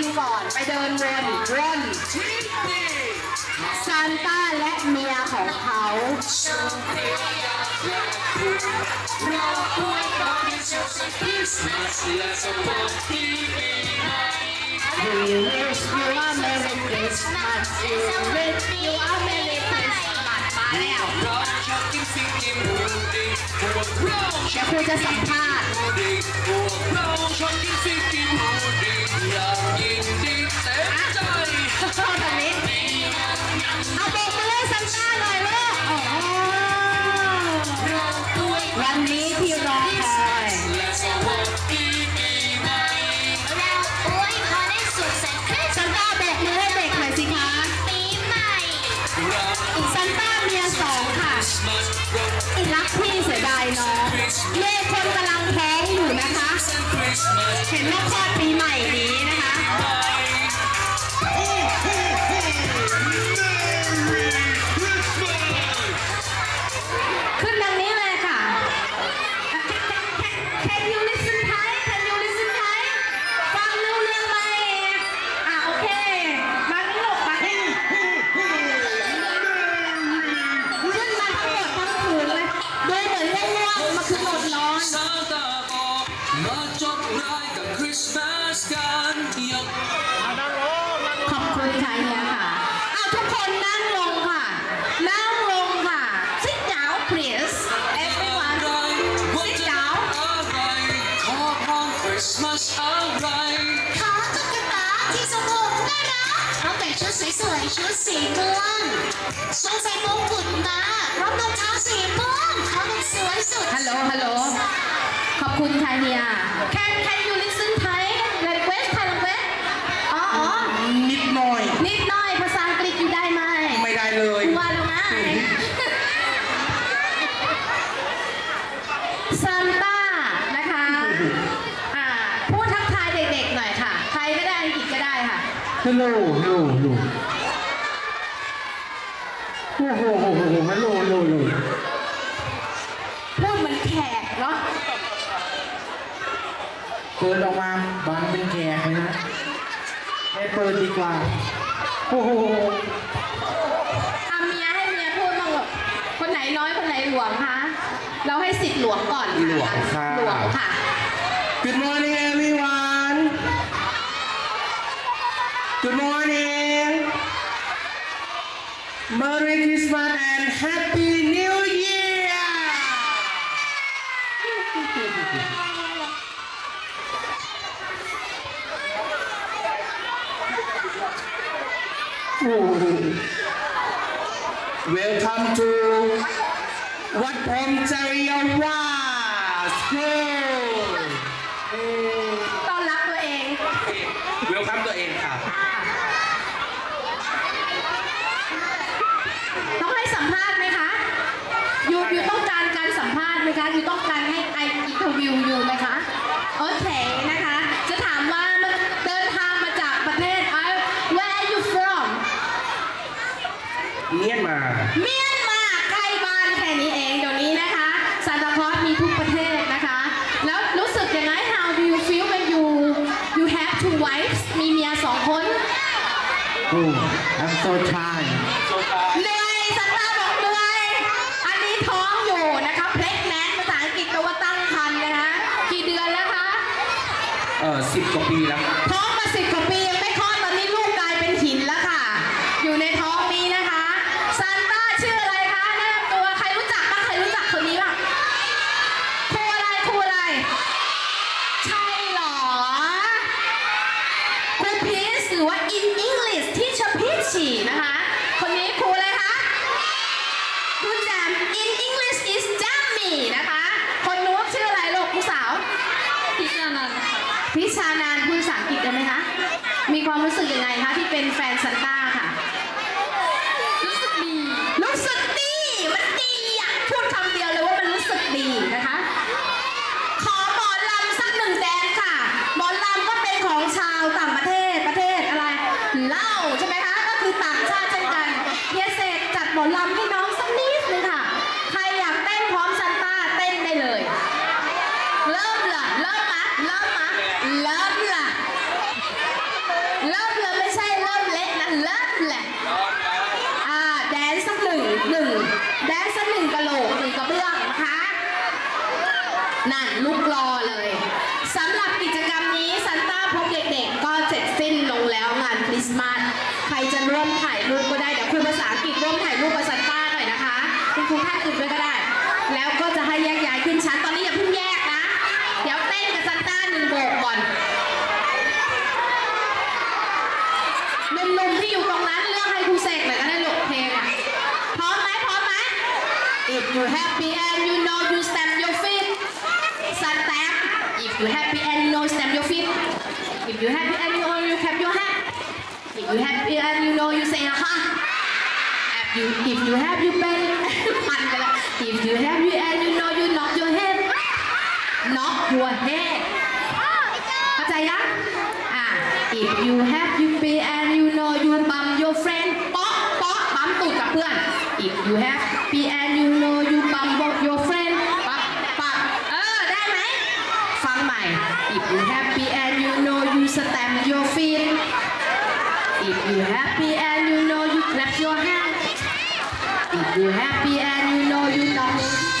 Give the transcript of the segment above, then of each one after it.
วนก่อน ไปเดินวนวนซานต้าและเมียของเขา We wish you a Merry Christmas We wish you a Merry Christmas มา แล้วเดี๋ยวครูจะสัมภาษณ์เข้าทางนี้เอาโบก ขอบคุณค่ะเฮียค่ะเอาทุกคนนั่งลงค่ะ นั่งลงค่ะ sit down please อะไร everyone ว่า sit จะ down อะไรขอพรคริสต์มาสอะไรขอตุ๊กตาที่สนุกน่ารักเราแต่งชุดสวยๆชุดสีม่วงทรงใส่มงกุฎมาพร้อมรองเท้าสีม่วงเขาเป็นสวยสุดฮัลโหลฮัลโหลขอบคุณค่ะเฮีย Can Can you listen Thai request Thai request อ๋ออ๋อ นิดหน่อย นิดหน่อยภาษาอังกฤษอยู่ได้ไหม ไม่ได้เลย ว่าแล้วนะซันต้านะคะ อ่า พูดทักทายเด็กๆหน่อยค่ะ ไทยก็ได้ อังกฤษก็ได้ค่ะ ฮัลโหลฮัลโหลฮัลโหลโอ้โหโอ้โหฮัลโหลฮัลโหลฮัลโหลพูดเหมือนแขกเนาะเปิดออกมาบานเป็นแขกเลยนะไม่เปิดดีกว่า โอ้โห ทำเมียให้เมียพูดบ้างลูกคนไหนน้อยคนไหนหลวงคะเราให้สิทธิ์หลวงก่อนหลวงค่ะ หลวงค่ะ Good morning everyone Good morning. Merry Christmas and Happy New Year. Welcome to Wat Pom Chariyawa School. เองเวลคัมตัวเองค่ะ ต้องให้สัมภาษณ์ไหมคะยูยูต้องการการสัมภาษณ์ไหมคะยูต้องการให้ไออินเทอร์วิวยูไหมคะ โอเคนะคะ จะถามว่ามันเดินทางมาจากประเทศเอ่อ Where are you from เมียนมา เมีย สิบกว่าปีแล้ว ท้องมาสิบกว่าปียังไม่คลอดตอนนี้ลูกกลายเป็นหินแล้วค่ะ อยู่ในท้องนี้นะคะซันต้าชื่ออะไรคะแนะนำตัวใครรู้จักบ้างใครรู้จักคนนี้บ้างครูอะไรครูอะไร ใช่เหรอครูพีชหรือว่า in English ที่ชพิชีนะคะ คนนี้ครูอะไรคะ ครูแจม in English is Jammy นะคะ คนนู้นชื่ออะไรลูกผู้สาว พิชานันพิชานันพูดภาษาอังกฤษได้ไหมคะ มีความ รู้สึกยังไงคะที่เป็นแฟนซันต้า หนุ่มๆที่อยู่ตรงนั้นเลือกให้คุณเสกหน่อยก็ได้ลูกเพลงอะพร้อมไหมพร้อมไหม If you happy and you know you stamp your feet stamp If you happy and you know stamp your feet If you happy and you know you clap your hand If you happy and you know you say ha If you if you have you bend พันไปแล้ว If you have you and you know you knock your head knock your head เข้าใจยัง if you have you be and you know you bump your friend ป๊อกป๊อกปั๊มตูดกับเพื่อน if you have be and you know you bump your friend ปักปักเออ ได้ไหม ฟังใหม่ if you happy and you know you stamp your feet if you happy and you know you clap your hands if you happy and you know you know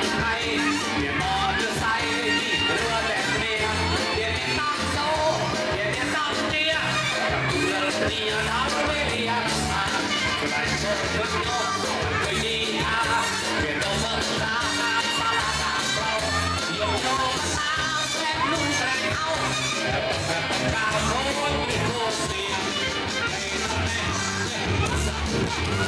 睁开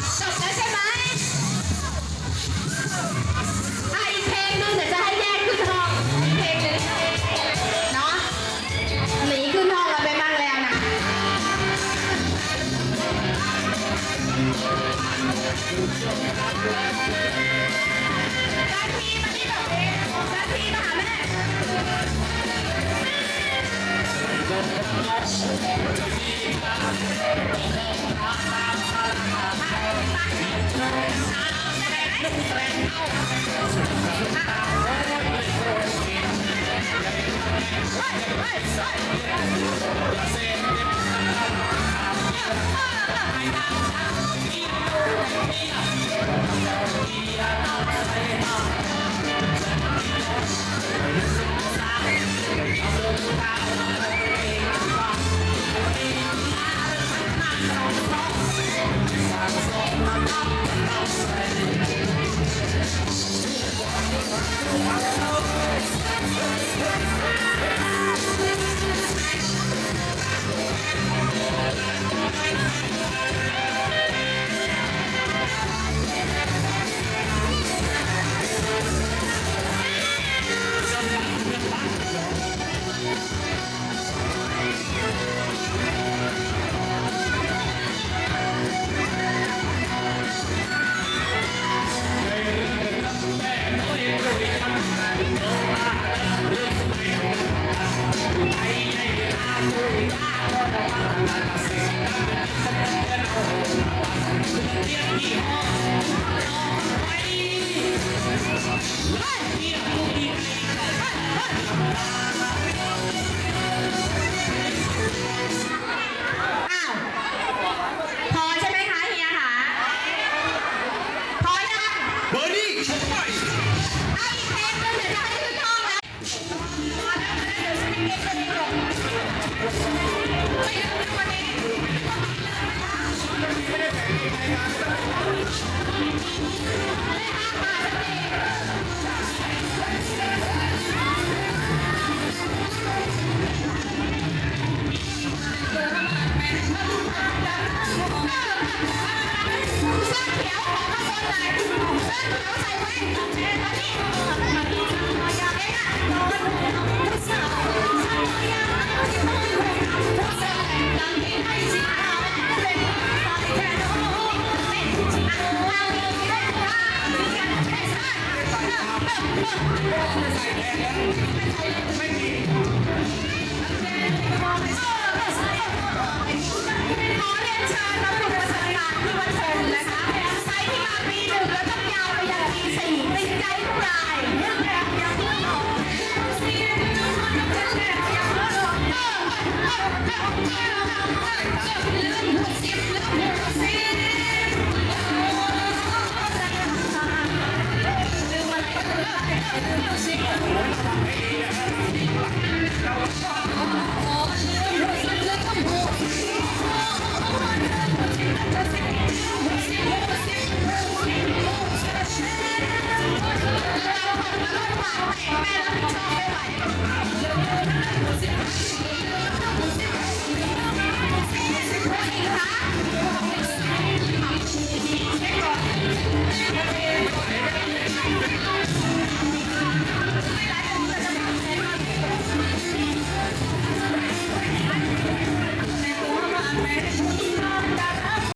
上台再买。